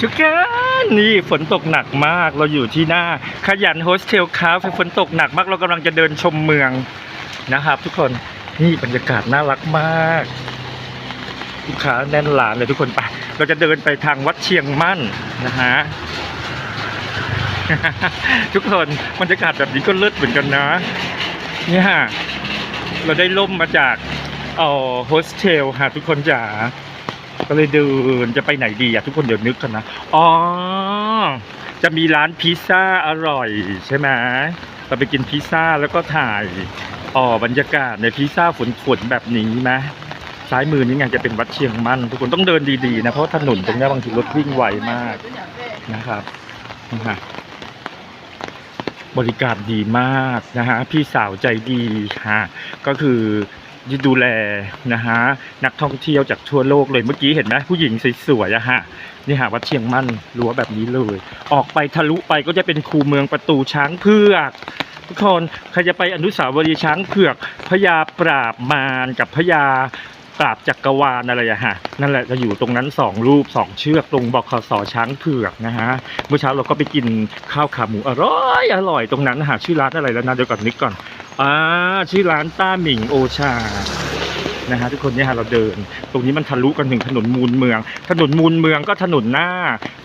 ทุกคนนี่ฝนตกหนักมากเราอยู่ที่หน้าขยันโฮสเทลคาเฟ่ฝนตกหนักมากเรากำลังจะเดินชมเมืองนะครับ ทุกคนนี่บรรยากาศน่ารักมากลูกค้าแน่นหลานเลยทุกคนไปเราจะเดินไปทางวัดเชียงมั่นนะฮะทุกคนบรรยากาศแบบนี้ก็เลิศเหมือนกันนะเนี่ยเราได้ล่มมาจากเอ่อโฮสเทลค่ะทุกคนจ๋า ก็เลยเดินจะไปไหนดีอะทุกคนเดี๋ยวนึกกันนะ อ๋อ จะมีร้านพิซซ่าอร่อยใช่ไหมเราไปกินพิซซ่าแล้วก็ถ่ายอ๋อบรรยากาศในพิซซ่าฝนๆแบบนี้ไหมซ้ายมือนี่ไงจะเป็นวัดเชียงมั่น ทุกคนต้องเดินดีๆนะเพราะถนนตรงนี้บางทีรถวิ่งไวมากนะครับนะฮะบริการดีมากนะฮะพี่สาวใจดีฮะก็คือ ดูแลนะฮะนักท่องเที่ยวจากทั่วโลกเลยเมื่อกี้เห็นไหมผู้หญิงสวยๆอะฮะนี่ฮะวัดเชียงมั่นรั้วแบบนี้เลย ออกไปทะลุไปก็จะเป็นคูเมืองประตูช้างเผือกทุกคนใครจะไปอนุสาวรีย์ช้างเผือกพญาปราบมารกับพญาปราบจักรวาลอะไรอะฮะนั่นแหละจะอยู่ตรงนั้นสองรูปสองเชือกตรงบคสช้างเผือกนะฮะเมื่อเช้าเราก็ไปกินข้าวขาหมูอร่อยอร่อยตรงนั้นนะฮะชื่อร้านอะไรแล้วนะเดี๋ยวก่อนนึกก่อน อ่าชื่อร้านต้าหมิงโอชานะฮะทุกคนเนี่ยฮะเราเดิน ตรงนี้มันทะลุกันถึงถนนมูลเมือง ถนนมูลเมืองก็ถนนหน้า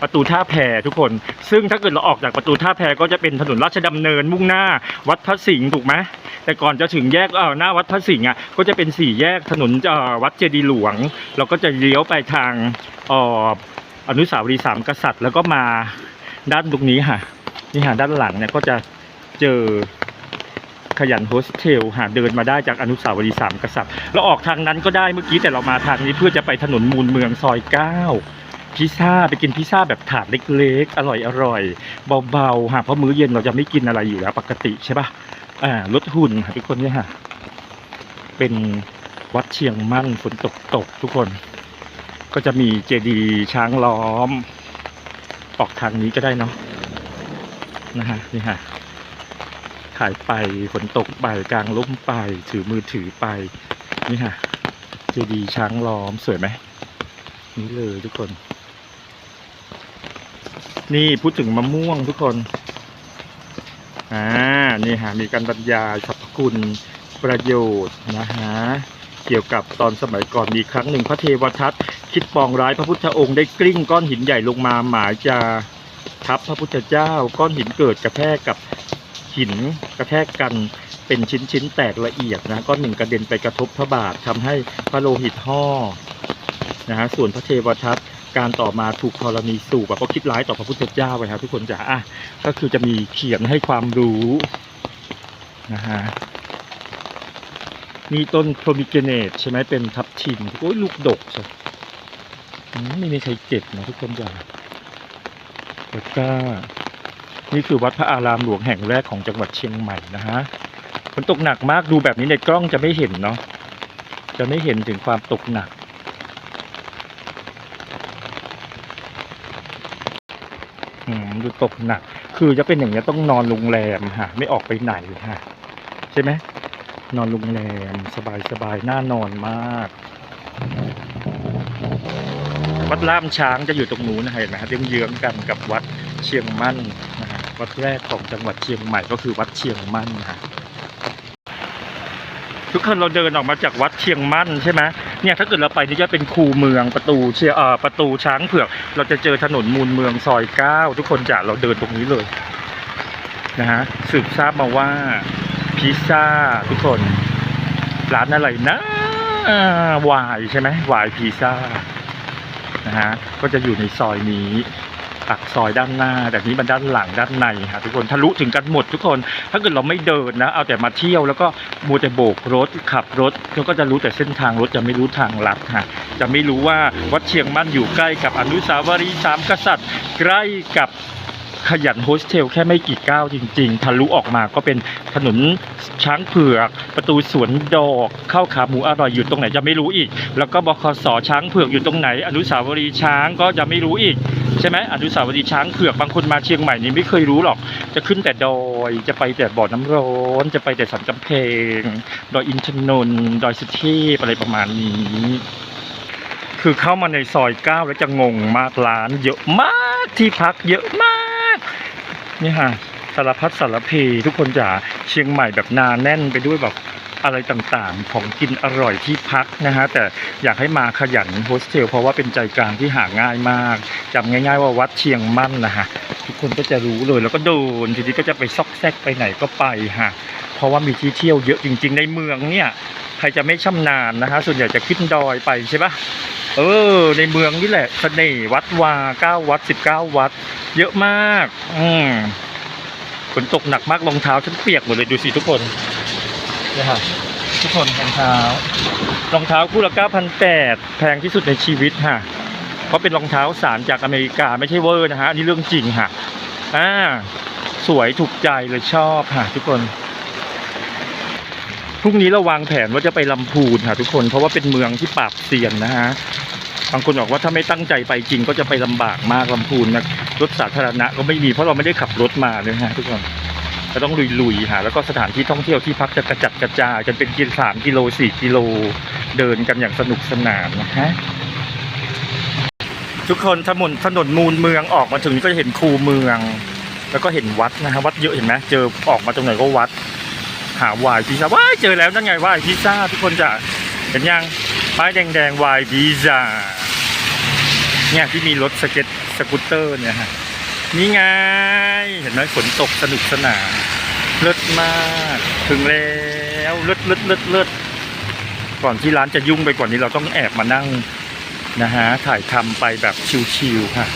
ประตูท่าแพทุกคน ซึ่งถ้าเกิดเราออกจากประตูท่าแพก็จะเป็นถนนราชดำเนินมุ่งหน้า วัดพระสิงห์ถูกไหมแต่ก่อนจะถึงแยกเออหน้าวัดพระสิงห์อะก็จะเป็นสี่แยกถนนเออวัดเจดีย์หลวง เราก็จะเลี้ยวไปทางอออนุสาวรีย์สามกษัตริย์ แล้วก็มาด้านตรงนี้ค่ะนี่ค่ะด้านหลังเนี่ยก็จะเจอ ขยันโฮสเทลหาเดินมาได้จากอนุสาวรีย์สามกษัตริย์เราออกทางนั้นก็ได้เมื่อกี้แต่เรามาทางนี้เพื่อจะไปถนนมูลเมืองซอยเก้าพิซซ่าไปกินพิซซ่าแบบถาดเล็กๆ อร่อยอร่อยๆเบาๆฮะเพราะมื้อเย็นเราจะไม่กินอะไรอยู่แล้วปกติใช่ปะอ่าลดหุ่นค่ะทุกคนเนี่ยฮะเป็นวัดเชียงมั่นฝนตกตกทุกคน ก็จะมีเจดีย์ช้างล้อม ออกทางนี้ก็ได้เนาะนะฮะนี่ฮะ ถ่ายไปฝนตกไปกลางร่มไป ถือมือถือไป นี่ค่ะเจดีย์ช้างล้อมสวยไหมนี่เลยทุกคน นี่พูดถึงมะม่วงทุกคนอ่านี่ฮะมีการบรรยายสรรพคุณประโยชน์นะฮะเกี่ยวกับตอนสมัยก่อนมีครั้งหนึ่งพระเทวทัตคิดปองร้ายพระพุทธองค์ได้กลิ้งก้อนหินใหญ่ลงมาหมายจะทับพระพุทธเจ้าก้อนหินเกิดกระแทกกับ หินกระแทกกันเป็นชิ้นๆแตกละเอียดนะก้อนหนึ่งกระเด็นไปกระทบพระบาททำให้พระโลหิตห่อนะฮะส่วนพระเทวทัตการต่อมาถูกธรณีสูบอะก็คิดร้ายต่อพระพุทธเจ้าไปครับทุกคนจ๋าอะก็คือจะมีเขียนให้ความรู้นะฮะมีต้นโพรมิเกเนตใช่ไหมเป็นทับทิมโอ้ยลูกดกสิอืมไม่มีใครเจ็บนะทุกคนจ๋าแล้วก็ นี่คือวัดพระอารามหลวงแห่งแรกของจังหวัดเชียงใหม่นะฮะฝนตกหนักมากดูแบบนี้ในกล้องจะไม่เห็นเนาะจะไม่เห็นถึงความตกหนัก อืมดูตกหนัก คือจะเป็นอย่างนี้ต้องนอนโรงแรมฮะ ไม่ออกไปไหนฮะ ใช่ไหมนอนโรงแรมสบายสบายๆน่านอนมาก วัดล่ามช้างจะอยู่ตรงนู้นนะเห็นไหมฮะเยื้องๆกันกับวัดเชียงมั่น วัดแรกของจังหวัดเชียงใหม่ก็คือวัดเชียงมั่นนะฮะทุกคนเราเดินออกมาจากวัดเชียงมั่นใช่ไหมเนี่ยถ้าเกิดเราไปนี่จะเป็นคูเมืองประตูเชียเอ่อประตูช้างเผือก เราจะเจอถนนมูลเมืองซอยเก้าทุกคนจะเราเดินตรงนี้เลยนะฮะสืบทราบมาว่าพิซซ่าทุกคนร้านอะไรนะวายใช่ไหมวายพิซซ่านะฮะก็จะอยู่ในซอยนี้ ปากซอยด้านหน้า แต่นี้มันด้านหลังด้านในค่ะทุกคนทะลุถึงกันหมดทุกคน ถ้าเกิดเราไม่เดินนะ เอาแต่มาเที่ยวแล้วก็มัวแต่โบกรถขับรถเราก็จะรู้แต่เส้นทางรถจะไม่รู้ทางลัดค่ะ จะไม่รู้ว่าวัดเชียงมั่นอยู่ใกล้กับอนุสาวรีย์สามกษัตริย์ ใกล้กับ ขยันโฮสเทลแค่ไม่กี่ก้าวจริง ๆ ทะลุออกมาก็เป็นถนนช้างเผือก ประตูสวนดอกข้าวขาหมูอร่อยอยู่ตรงไหนจะไม่รู้อีก แล้วก็บคสช้างเผือกอยู่ตรงไหน อนุสาวรีย์ช้างก็จะไม่รู้อีกใช่ไหมอนุสาวรีย์ช้างเผือกบางคนมาเชียงใหม่นี่ไม่เคยรู้หรอก จะขึ้นแต่ดอยจะไปแต่บ่อน้ำร้อนจะไปแต่สันกำแพงดอยอินทนนท์ดอยสุเทพอะไรประมาณนี้คือเข้ามาในซอยเก้าแล้วจะงงมากร้านเยอะมากที่พักเยอะมาก นี่ฮะสารพัดสารเพทุกคนจ๋าเชียงใหม่แบบนาแน่นไปด้วยแบบอะไรต่างๆ ของกินอร่อยที่พักนะฮะ แต่อยากให้มาขยันโฮสเทลเพราะว่าเป็นใจกลางที่หาง่ายมากจำง่าย ๆ ว่าวัดเชียงมั่นนะฮะ ทุกคนก็จะรู้เลยแล้วก็โดนทีนี้ก็จะไปซอกแซกไปไหนก็ไปฮะ เพราะว่ามีที่เที่ยวเยอะจริง ๆ ในเมืองเนี่ย ใครจะไม่ชำนาญนะฮะ ส่วนใหญ่จะขึ้นดอยไปใช่ปะ เออ ในเมืองนี่แหละเสน่ห์วัดวาเก้าวัดสิบเก้าวัด เยอะมาก อืมฝนตกหนักมากรองเท้าฉันเปียกหมดเลยดูสิทุกคนเนี่ยค่ะทุกคนรองเท้ารองเท้าคู่ละเก้าพันแปดแพงที่สุดในชีวิตค่ะ เพราะเป็นรองเท้าสารจากอเมริกาไม่ใช่เวอร์นะฮะอันนี้เรื่องจริงค่ะอ่าสวยถูกใจเลยชอบค่ะทุกคน พรุ่งนี้เราวางแผนว่าจะไปลำพูนค่ะทุกคนเพราะว่าเป็นเมืองที่ปราบเซียนนะฮะบางคนบอกว่าถ้าไม่ตั้งใจไปจริงก็จะไปลำบากมากลำพูนนะรถสาธารณะก็ไม่มีเพราะเราไม่ได้ขับรถมาเลยฮะทุกคนเราต้องลุยๆค่ะแล้วก็สถานที่ท่องเที่ยวที่พักจะกระจัดกระจายกันเป็นกิโลสามกิโลสี่กิโลเดินกันอย่างสนุกสนานนะฮะทุกคนถนนถนนมูลเมืองออกมาถึงก็จะเห็นคูเมือง แล้วก็เห็นวัดนะฮะวัดเยอะเห็นไหมเจอออกมาตรงไหนก็วัด หาวายพิซซ่าว้ายเจอแล้วนั่นไงวายพิซซ่าทุกคนจะเห็นยังป้ายแดงๆวายพิซซ่าเนี่ยที่มีรถสเก็ตสกูตเตอร์เนี่ยฮะนี่ไง เห็นไหมฝนตกสนุกสนานเลิศมาก ถึงแล้วเลิศเลิศเลิศเลิศก่อนที่ร้านจะยุ่งไปกว่านี้เราต้องแอบมานั่งนะฮะถ่ายทำไปแบบชิวๆค่ะ